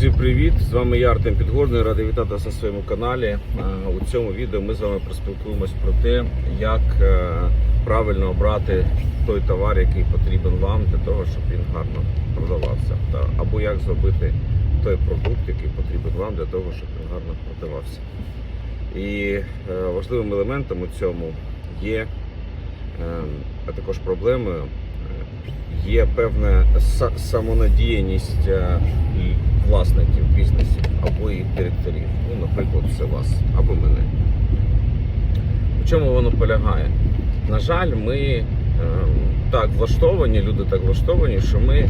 Друзі, привіт! З вами я Артем Підгорний, радий вітати вас на своєму каналі. У цьому відео ми з вами поспілкуємось про те, як е, правильно обрати той товар, який потрібен вам для того, щоб він гарно продавався. Або як зробити той продукт, який потрібен вам для того, щоб він гарно продавався. І е, важливим елементом у цьому є е, а також проблемою е, є певна самонадіяність е, власників бізнесів або їх директорів. Ну, наприклад, це вас або мене. У чому воно полягає? На жаль, ми е, так влаштовані, люди так влаштовані, що ми е,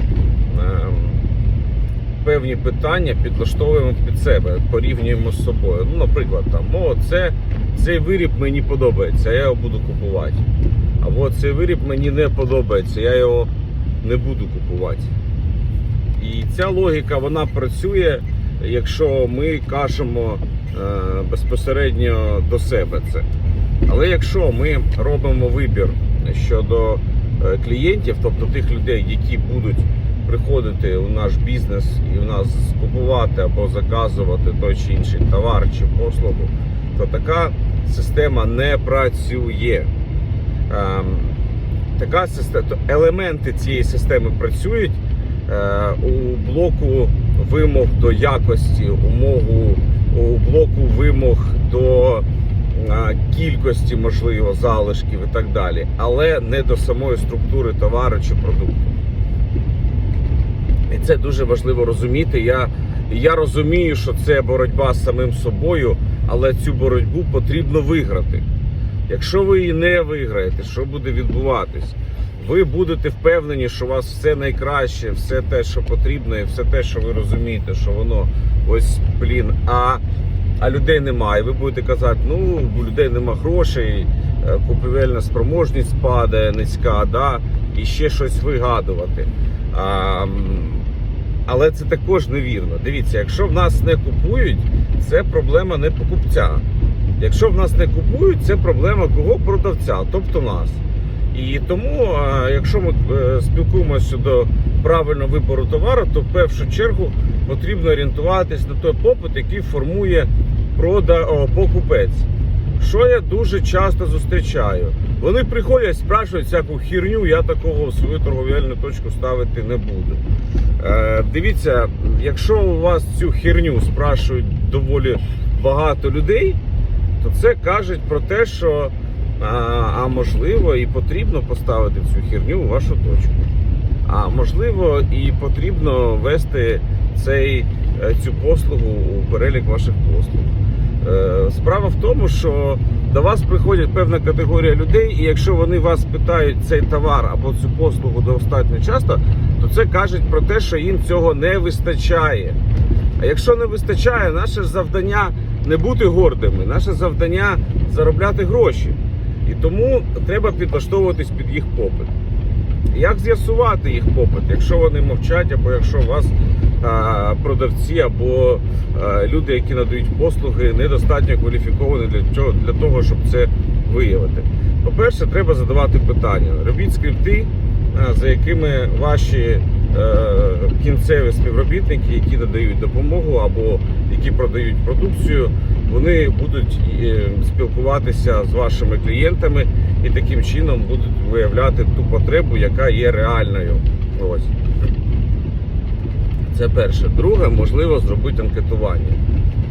певні питання підлаштовуємо під себе, порівнюємо з собою. Ну, наприклад, там, о, це, цей виріб мені подобається, я його буду купувати. Або цей виріб мені не подобається, я його не буду купувати. І ця логіка вона працює, якщо ми кажемо е, безпосередньо до себе це. Але якщо ми робимо вибір щодо е, клієнтів, тобто тих людей, які будуть приходити у наш бізнес і у нас купувати або заказувати той чи інший товар чи послугу, то така система не працює. Ем, така система, то елементи цієї системи працюють е, у блоку вимог до якості, умову, у блоку вимог до е, кількості, можливо, залишків і так далі, але не до самої структури товару чи продукту. І це дуже важливо розуміти. Я, я розумію, що це боротьба з самим собою, але цю боротьбу потрібно виграти. Якщо ви її не виграєте, що буде відбуватись? Ви будете впевнені, що у вас все найкраще, все те, що потрібно, і все те, що ви розумієте, що воно ось блін, а, а людей немає. Ви будете казати, ну у людей нема грошей, е, купівельна спроможність падає, низька, да, і ще щось вигадувати. А, але це також невірно. Дивіться, якщо в нас не купують, це проблема не покупця. Якщо в нас не купують, це проблема кого продавця, тобто нас. І тому, якщо ми е, спілкуємося щодо правильного вибору товару, то в першу чергу потрібно орієнтуватись на той попит, який формує прода... покупець. Що я дуже часто зустрічаю? Вони приходять, спрашують всяку хірню, я такого в свою торговельну точку ставити не буду. Е, дивіться, якщо у вас цю херню спрашують доволі багато людей, то це кажуть про те, що а, а можливо і потрібно поставити цю херню у вашу точку. А можливо, і потрібно ввести цей, е, цю послугу у перелік ваших послуг. Е, Справа в тому, що до вас приходять певна категорія людей, і якщо вони вас питають цей товар або цю послугу достатньо часто, то це кажуть про те, що їм цього не вистачає. А якщо не вистачає, наше завдання не бути гордими, наше завдання заробляти гроші. І тому треба підлаштовуватись під їх попит. Як з'ясувати їх попит, якщо вони мовчать, або якщо у вас а, продавці або а, люди, які надають послуги, недостатньо кваліфіковані для чого для того, щоб це виявити? По-перше, треба задавати питання. Робіть скрипти, а, за якими ваші е, кінцеві співробітники, які надають допомогу або які продають продукцію, вони будуть е, спілкуватися з вашими клієнтами і таким чином будуть виявляти ту потребу, яка є реальною. Ось. Це перше. Друге, можливо, зробити анкетування.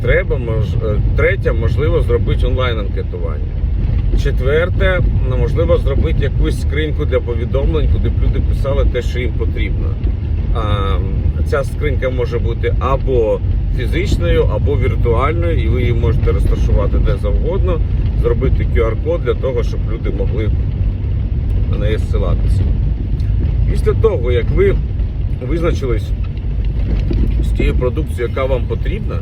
Треба, мож... е, Третє, можливо, зробити онлайн-анкетування. Четверте, можливо, зробити якусь скриньку для повідомлень, куди б люди писали те, що їм потрібно. Ця скринька може бути або фізичною, або віртуальною, і ви її можете розташувати де завгодно, зробити QR-код для того, щоб люди могли на неї зсилатися. Після того, як ви визначились з тією продукцією, яка вам потрібна,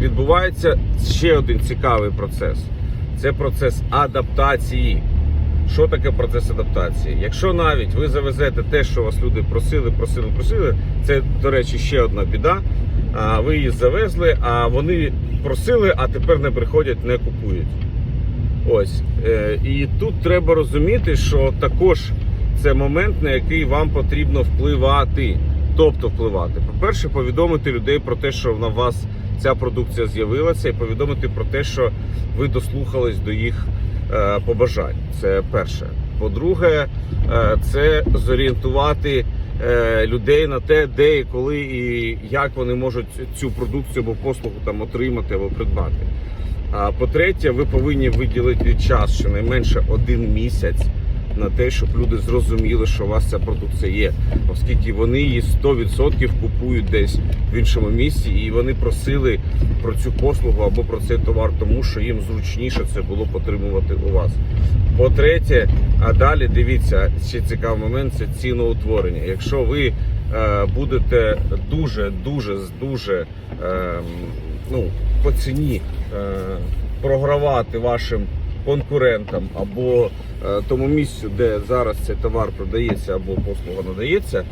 відбувається ще один цікавий процес. Це процес адаптації. Що таке процес адаптації? Якщо навіть ви завезете те, що вас люди просили, просили, просили, це, до речі, ще одна біда. А, Ви її завезли, а вони просили, а тепер не приходять, не купують. Ось. Е, І тут треба розуміти, що також це момент, на який вам потрібно впливати. Тобто впливати. По-перше, повідомити людей про те, що на вас ця продукція з'явилася, і повідомити про те, що ви дослухались до їх побажань. Це перше. По-друге, е, це зорієнтувати е, людей на те, де і коли і як вони можуть цю продукцію або послугу там отримати або придбати. А по-третє, ви повинні виділити час щонайменше один місяць на те, щоб люди зрозуміли, що у вас ця продукція є, оскільки вони її 100% купують десь в іншому місці, і вони просили про цю послугу або про цей товар, тому що їм зручніше це було б отримувати у вас. По-третє, а далі дивіться, ще цікавий момент це ціноутворення. Якщо ви е, будете дуже, дуже, дуже е, ну, по ціні е, програвати вашим конкурентам або е, тому місцю, де зараз цей товар продається або послуга надається,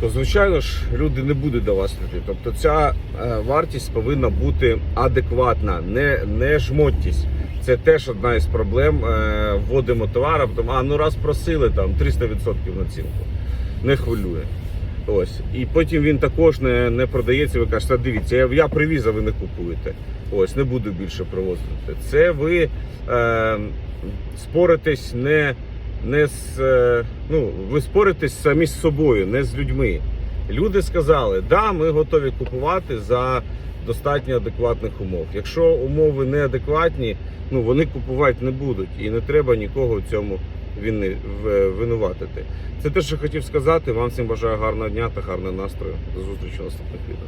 то звичайно ж люди не будуть до вас йти. Тобто ця е, вартість повинна бути адекватна, не, не жмоттість. Це теж одна із проблем. Е, Вводимо товар, а потім, а ну раз просили там 300% націнку. Не хвилює. Ось. І потім він також не, не продається. Ви кажете, дивіться, я, я привіз, а ви не купуєте. Ось, не буду більше привозити. Це ви е, споритесь не, не з. Е, ну, ви споритесь самі з собою, не з людьми. Люди сказали, да, ми готові купувати за достатньо адекватних умов. Якщо умови неадекватні, ну вони купувати не будуть, і не треба нікого в цьому вини- винуватити. Це те, що хотів сказати. Вам всім бажаю гарного дня та гарного настрою. До зустрічі наступних відео.